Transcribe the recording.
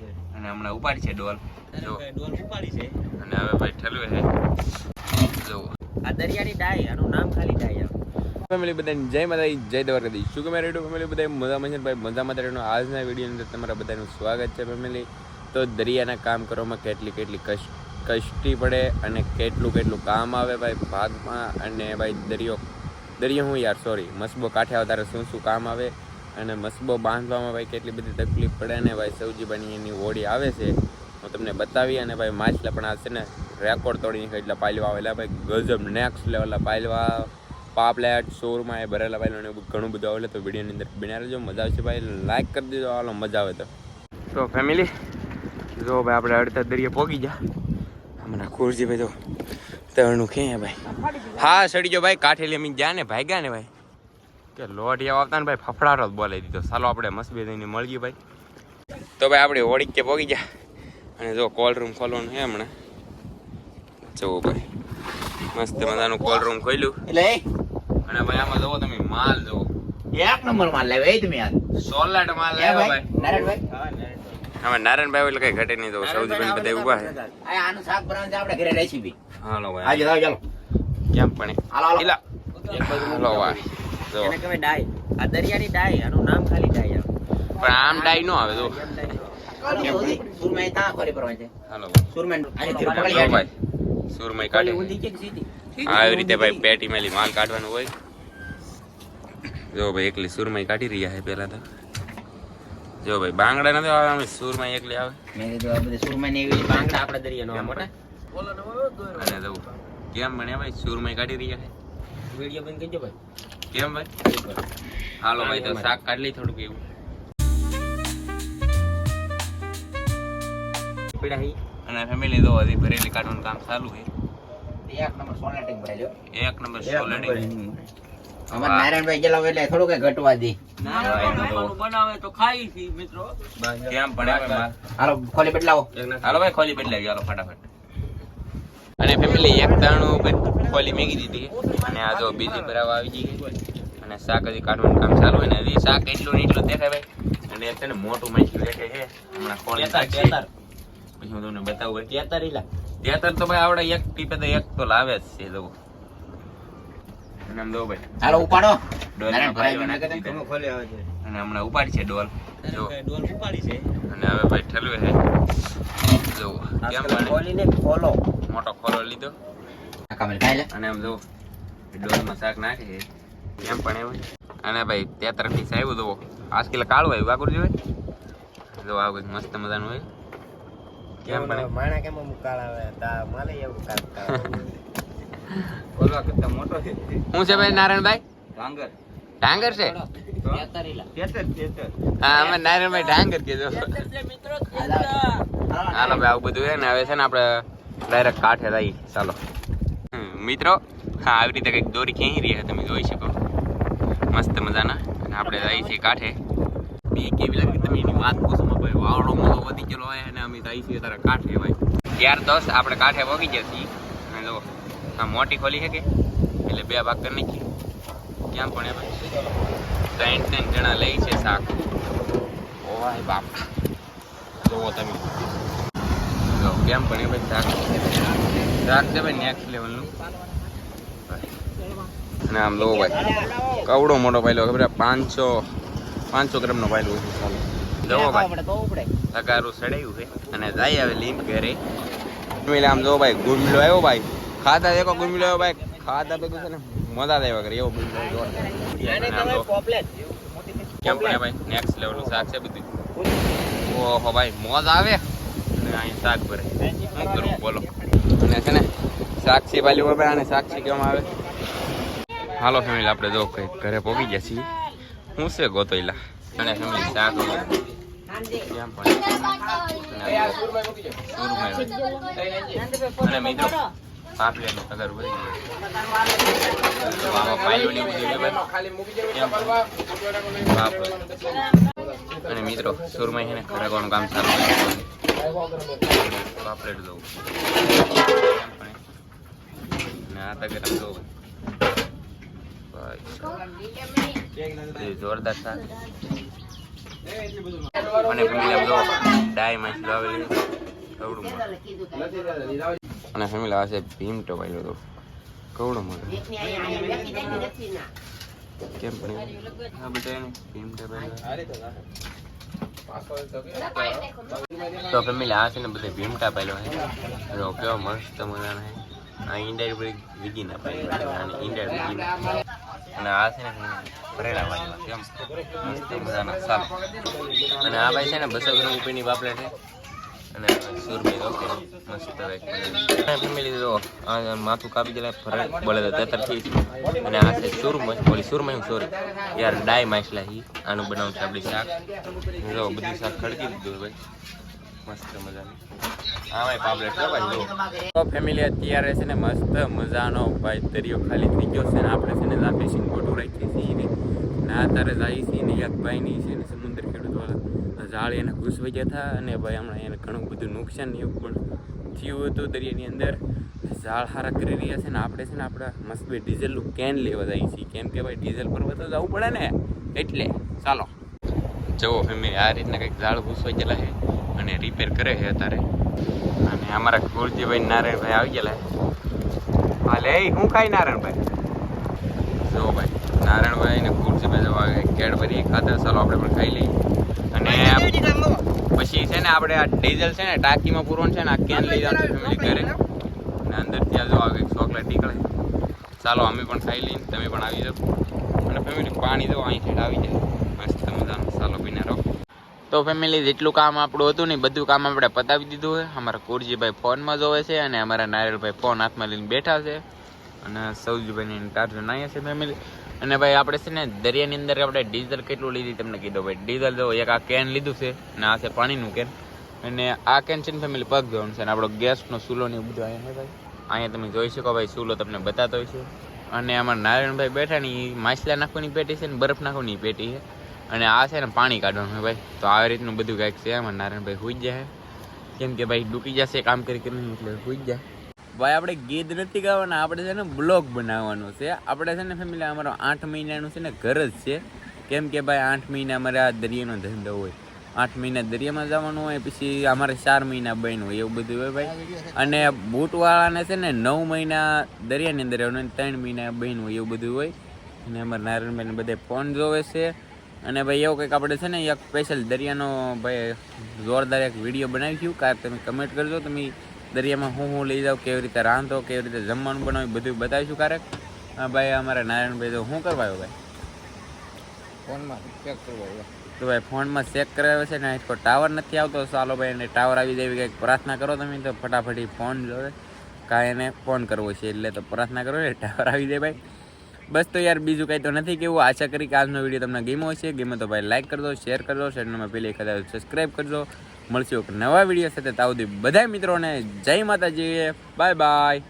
છે. અને હમણાં ઉપાડી છે ડોલ. જો. ડોલ ઉપાડી છે. અને હવે ભાઈ ઠલવે છે. જો. આ દરિયાની ડાય આનું નામ ખાલી ડાય ફેમિલી બધાને જય માતા જય શું કે મારે રેડિયો ફેમિલી બધા મજામાં છે ભાઈ? મજામાં રહેવાનું આજના વિડીયોની અંદર તમારા બધાનું સ્વાગત છે ફેમિલી તો દરિયાના કામ કરવામાં કેટલી કેટલી કષ્ટ કષ્ટી પડે અને કેટલું કેટલું કામ આવે ભાઈ ભાગમાં. અને ભાઈ દરિયો દરિયો હું યાર સોરી મસબો કાંઠે આવતા શું શું કામ આવે? અને મસબો બાંધવામાં ભાઈ કેટલી બધી તકલીફ પડે અને ભાઈ સૌજીભાઈની એની હોડી આવે છે. હું તમને બતાવી અને ભાઈ માછલા પણ આ છે ને રેકોર્ડ તોડી નીકળે એટલે પાલવા આવેલા. ભાઈ ગજબ નેક્સ્ટ લેવલના પાલવા પાપલેટ શોરમાં એ ભરેલા ભાઈ અને ઘણું બધું આવેલું. તો વિડીયોની અંદર બિના રહેજો. મજા આવશે ભાઈ. લાઈક કરી દેજો. હાલો, મજા આવે તો. તો ફેમિલી જો ભાઈ આપણે અડધા દરિયે પોગી જા હમણાં ખુરજી ભાઈ તો તરણું ખેં ભાઈ? હા, સડી જો ભાઈ. કાઠેલી અમે ગયા ને ભાઈ ગયા ને ભાઈ. કે લોઢિયા આવતા ને ભાઈ ફફડાટો જ બોલાવી દીધો. ચાલો આપણે મસ્બી થઈને મળીએ ભાઈ. તો ભાઈ આપણે ઓળી કે પોગી જા અને જો કોલ રૂમ ખોલવાનું છે હમણાં. જુઓ ભાઈ. મસ્ત મજાનું કોલ રૂમ ખોલ્યું. એટલે અને ભાઈ આમાં જવો તમે માલ જવો એક નંબર માલ લાવ્યો એ તમે યાર. સોલાટ માલ લેવા ભાઈ? ભાઈ? નારાયણભાઈ? હવે નારાયણભાઈ એટલે કઈ ઘટે નહીં તો સૌજીભાઈ બધા ઊભા છે. આનું શાક બનાવવાનું છે આપણે ઘરે રેસીપી હાલો ભાઈ. હાજો ચાલો કેમ પણ હાલો હાલો. હાલો ભાઈ જો એને કહેવાય ડાય. આ દરિયાની ડાય આનું નામ ખાલી ડાય પણ આમ ડાઈ નો આવે જો સુરમાઈ ત્યાં ખોરી પરવા છે. હાલો. ભાઈ આને પકડી ભાઈ. સુરમઈ કાઢે. ઊંધી છે કે સીધી? આવી રીતે ભાઈ પેટી મેલી માલ કાઢવાનું હોય. જો ભાઈ એકલી સુરમઈ કાઢી રહ્યા છે પેલા તો. જો ભાઈ બાંગડા નથી આવે સુરમઈ એકલી આવે. મેં કીધું આ બધી સુરમાઈની એવી બાંગડા આપણા દરિયાનો કેમ મને ભાઈ? સુરમઈ કાઢી રહ્યા છે. વીડિયો બંધ કરજો ભાઈ. કેમ ભાઈ? હાલો ભાઈ તો શાક કાઢ લઈ થોડુંક એવું. પીડા અને ફેમિલી તો હજી ભરેલી કાઢવાનું કામ ચાલુ છે. એક નંબર સોનાટિંગ ભરાઈ લ્યો એક નંબર સોલડી અમાર નારાયણભાઈ હોય એટલે થોડું કઈ ઘટવા દે. ખાઈ મિત્રો. હવે માલ હાલો ખોલી બદલાવો. હાલો ભાઈ ખોલી બદલાવી હાલો ફટાફટ. અને ફેમિલી એક દાણું ઉપર ખોલી મેગી દીધી. અને આ જો બીજી ભરાવા આવી ગઈ. અને શાક હજી કાઢવાનું કામ ચાલુ હોય ને હજી શાક એટલું ને એટલું દેખાય ભાઈ. અને એક છે ને મોટું મચ્છું દેખાય છે. હમણાં ખોલી પછી હું તમને બતાવું ભાઈ તેતર તો ભાઈ આવડે એક ટીપે તો એક તો લાવે જ છે જો અને આમ જો ભાઈ. હાલો ઉપાડો. ડોલમાં પાયલો નાખી દીધો. ખોલી આવે છે અને હમણાં ઉપાડી છે ડોલ. જો ડોલ ઉપાડી છે. અને હવે ભાઈ ઠલવે છે. જો કેમ? ખોલીને ખોલો. મોટો ખોલો લીધો. અને આમ જો ડોલમાં શાક નાખે એમ પણ એવું અને ભાઈ ત્યાં તરફથી આવ્યું તો કિલો કાળું આવ્યું વાગુરજી ભાઈ? જો આવું કંઈક મસ્ત મજાનું હોય. કેમ પણ માણા કેમ મુકાળ આવે? તા માલે એવું કાળ બોલવા કરતા મોટો છે. શું છે ભાઈ નારાયણભાઈ? ડાંગર. ડાંગર છે? હા અમે નારાયણભાઈ ડાંગર કીધું. હાલો. ભાઈ આવું બધું છે ને હવે છે ને આપણે ડાયરેક્ટ કાંઠે રહી. ચાલો. મિત્રો, હા, આવી રીતે કંઈક દોરી ખેંચી રહી તમે જોઈ શકો. મસ્ત મજાના. અને આપણે રહી છીએ કાંઠે. બે કેવી લાગી તમે એની વાત પૂછો ભાઈ વાવડો મોટો વધી ગયેલો હોય અને અમે રહી છીએ તારા કાંઠે ભાઈ. યાર દોસ્ત આપણે કાંઠે વગી છીએ. અને જો, આ મોટી ખોલી છે કે? એટલે બે ભાગ કરી નાખીએ. ક્યાં પણ એ ભાઈ ત્રણ ત્રણ જણા લઈ છે શાક. ઓય બાપ. જોવો તમે. જો કેમ પણ ભાઈ શાક? શાક છે ભાઈ નેક્સ્ટ લેવલનું અને આમ લો ભાઈ. કવડો મોટો પાયલો ખબર? પાંચસો પાંચસો ગ્રામનો પાયલો છે ચાલો જવો ભાઈ. તગારું સડાયું છે. અને જાય હવે લીમ ઘરે. એટલે આમ જો ભાઈ ગુમલો આવ્યો ભાઈ. ખાધા દેખો ગુમલો આવ્યો ભાઈ? ખાધા ભેગું છે ને મજા આવ્યા કરે એવો ગુમલો કેમ પણ ભાઈ? નેક્સ્ટ લેવલનું શાક છે બધું. ઓહો ભાઈ મોજ આવે. અને અહીં શાક ભરે શું બોલો. અને છે સાક્ષી વાલી હોય અને સાક્ષી કહેવામાં આવે. હાલો ફેમિલી, આપણે જો કંઈક ઘરે પહોંચી ગયા છીએ. હું છે ગોતોઈલા અને ફેમિલી, શાક. અને મિત્રો પાપલેટનું તગારું ભરી દીધું પાયલું ને અને મિત્રો, સુરમઈ છે ને ખરેખરનું કામ છે પાપલેટ દઉં અને આ સાહેબ. એ જોરદાર શાક અને ફેમિલી બધો ડાય માછલો આવેલી કવડું મોટું અને ફેમિલી આ છે ભીમ ટપાયેલો તો કવડું મોટું કેમ પણ ભીમ ટપાયેલો તો ફેમિલી આ છે ને બધે ભીમટા ટપાયેલો છે જો કેવો મસ્ત મજાનો છે આ બધી વીગી ના પાયેલો અને ઇન્ડિયા વીગી અને આ છે ને ભરેલા વાળીમાં એમ મસ્ત મજાના સાલ. અને આ ભાઈ છે ને બસો ગ્રામ રૂપિયાની બાપલેટ છે અને સુરભી ઓકે. મસ્ત ફેમિલી તો માથું કાપી દેલા ફરક બોલે તો તેતરથી અને આ છે સુરમય ઓલી સુરમય સોરી યાર, ડાય માછલા હી આનું બનાવું છે આપણી શાક. જો, બધું શાક ખડકી દીધું ભાઈ. મસ્ત મજાનું. હા ભાઈ પાપલેટ છે ભાઈ જો તો ફેમિલી અત્યારે છે ને મસ્ત મજાનો ભાઈ દરિયો ખાલી થઈ ગયો છે ને આપણે છે ને આ ફિશિંગ બોટો રાખીએ છીએ. ને ના અત્યારે જાય છીએ ને એક ભાઈની છે ને સમુદ્ર ખેડૂત વાળા. જાળી એને ઘૂસવાઈ ગયા હતા અને ભાઈ હમણાં એને ઘણું બધું નુકસાન એવું પણ થયું હતું દરિયાની અંદર. ઝાડ હારા કરી રહ્યા છે ને આપણે છે ને આપણા મસ્ત ભાઈ ડીઝલનું કેન લેવા જાય છીએ કેમ કે ભાઈ ડીઝલ પર તો જવું પડે ને? એટલે, ચાલો. જુઓ ફેમિલી આ રીતના કંઈક ઝાડ ઘૂસવાઈ ગયેલા છે અને રિપેર કરે છે અત્યારે. અને અમારા ગુરજીભાઈ નારાયણભાઈ આવી ગયેલા છે. હાલે હું ખાઈ નારાયણભાઈ? જો ભાઈ. નારાયણભાઈ ને કુળજીભાઈ જવા કેડબરી ખાતર ચાલો આપણે પણ ખાઈ લઈએ. અને પછી છે ને આપણે આ ડીઝલ છે ને, ટાંકીમાં પૂરવાનું છે ને, આ કેન લઈ જવાનું ફેમિલી ઘરે. અને અંદર ત્યાં જો આવે ચોકલેટ નીકળે. ચાલો અમે પણ ખાઈ લઈએ. તમે પણ આવી જાઓ. અને ફેમિલી પાણી જો અહીં સાઈડ આવી જાય. મસ્ત મજાનું. ચાલો પીને રહો. તો ફેમિલી જેટલું કામ આપણું હતું ને બધું કામ આપણે પતાવી દીધું છે. અમારા કુરજીભાઈ ફોનમાં જોવે છે અને અમારા નારિયેળભાઈ ફોન હાથમાં લઈને બેઠા છે. અને સૌજીભાઈ ટાર્જન અહીંયા છે ફેમિલી અને ભાઈ આપણે છે ને દરિયાની અંદર આપણે ડીઝલ કેટલું લીધી તમને કીધું ભાઈ. ડીઝલ જો એક આ કેન લીધું છે અને આ છે પાણીનું કેન અને આ કેન છે ને ફેમિલી પગ ધોવાનું છે અને આપણો ગેસનો ચૂલો ને બધું અહીંયા ભાઈ. અહીંયા તમે જોઈ શકો ભાઈ, ચૂલો તમને બતાતો હોય છે. અને અમારા નારાયણભાઈ બેઠા ને માછલા નાખવાની પેટી છે ને, બરફ નાખવાની પેટી છે. અને આ છે ને પાણી કાઢવાનું ભાઈ. તો આવી રીતનું બધું કાંઈક છે અમારા નારાયણભાઈ હોઈ જાય કેમ કે ભાઈ ડૂકી જશે, કામ કરી કરીને એટલે હોઈ જાય ભાઈ, આપણે ગીત નથી ગાવાના, આપણે છે ને બ્લોગ બનાવવાનો છે. આપણે છે ને ફેમિલી અમારો આઠ મહિનાનું છે ને ઘર જ છે. કેમ કે ભાઈ, આઠ મહિના અમારે આ દરિયાનો ધંધો હોય. આઠ મહિના દરિયામાં જવાનું હોય, પછી અમારે ચાર મહિના બહેન હોય, એવું બધું હોય ભાઈ. અને બૂટવાળાને છે ને નવ મહિના દરિયાની અંદર અને ત્રણ મહિના બહેન હોય, એવું બધું હોય. અને અમારા નારાયણભાઈને બધે ફોન જોવે છે. અને ભાઈ, એવું કંઈક આપણે છે ને એક સ્પેશિયલ દરિયાનો ભાઈ, જોરદાર એક વીડિયો બનાવીશું કાંઈક તમે કમેન્ટ કરજો, તમે દરિયામાં હું હું લઈ જાઉં કેવી રીતે રાંધો કેવી રીતે જમવાનું બનાવ્યું બધું બતાવીશું ક્યારેક? ભાઈ અમારા નારાયણભાઈ તો શું કરવા આવ્યો ભાઈ? ફોનમાં ચેક કરવો તો ભાઈ ફોનમાં ચેક કરાવે છે ને કોઈ ટાવર નથી આવતો. ચાલો ભાઈ એને ટાવર આવી જાય કંઈક પ્રાર્થના કરો તમે તો ફટાફટી ફોન જોડે કાંઈ એને ફોન કરવો છે એટલે તો પ્રાર્થના કરો ને ટાવર આવી જાય ભાઈ. બસ તો યાર બીજું કંઈ તો નથી કેવું. આશા કરી કે આજનો વીડિયો તમને ગેમો હશે. ગેમો તો ભાઈ લાઈક કરજો શેર કરજો. ચેનલમાં પેલી એક સબસ્ક્રાઈબ કરજો. મળશું એક નવા વીડિયો સાથે. તાવ બધા મિત્રોને જય માતાજી. Bye bye